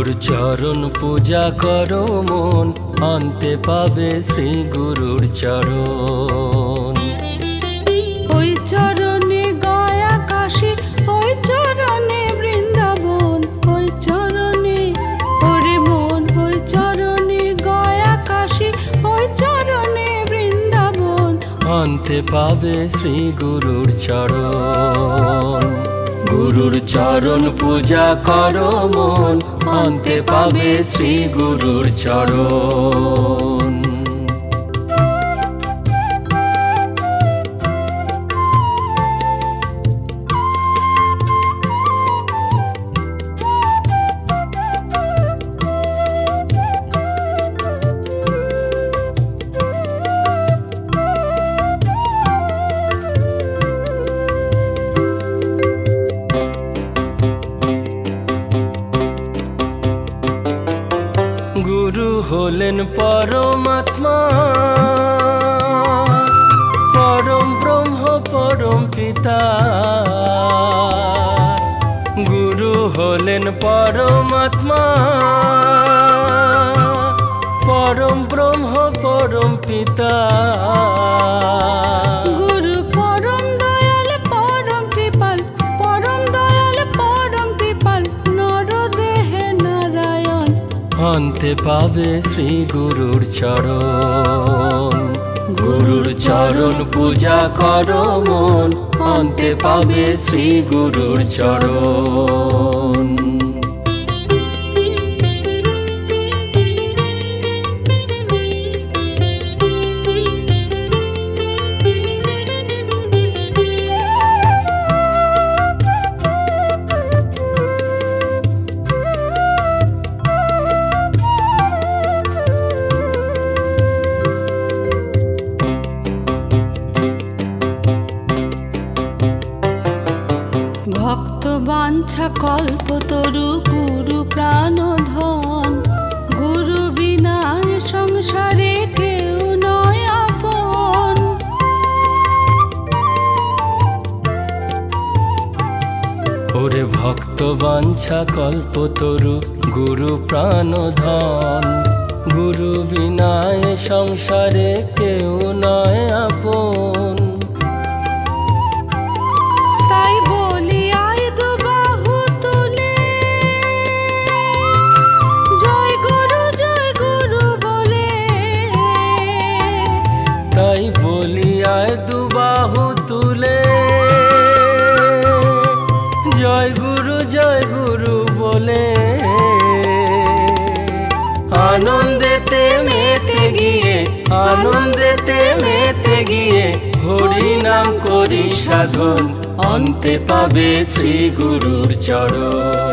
গুরুর চরণ পূজা করো মন অন্তে পাবে শ্রী গুরুর চরণ। ওই চরণে গয়া কাশী ওই চরণে বৃন্দাবন ওই চরণে ওরে মন ওই চরণে গয়া কাশী ওই চরণে বৃন্দাবন। অন্তে পাবে শ্রী গুরুর চরণ। গুরুর চরণ পূজা করো মন অন্তে পাবে শ্রী গুরুর চরণ। গুরু হলেন পরমাত্মা। পরম ব্রহ্ম পরম পিতা। গুরু হলেন পরমাত্মা। পরম ব্রহ্ম পরম পিতা। অন্তে পাবে শ্রী গুরুর চরণ। গুরুর চরণ পূজা করো মন অন্তে পাবে শ্রী গুরুর চরণ। বাঞ্ছা কল্প তরু গুরু প্রাণ ধন গুরু বিনায় সংসারে কেউ নয় ওরে ভক্ত বাঞ্ছা কল্পতরু গুরু প্রাণধন। গুরু বিনায় সংসারে কেউ নয় আপন। জয় গুরু বলে। আনন্দেতে মেতে গিয়ে, আনন্দেতে মেতে গিয়ে হরি নাম করি সাধন, অন্তে পাবে শ্রী গুরুর চরণ।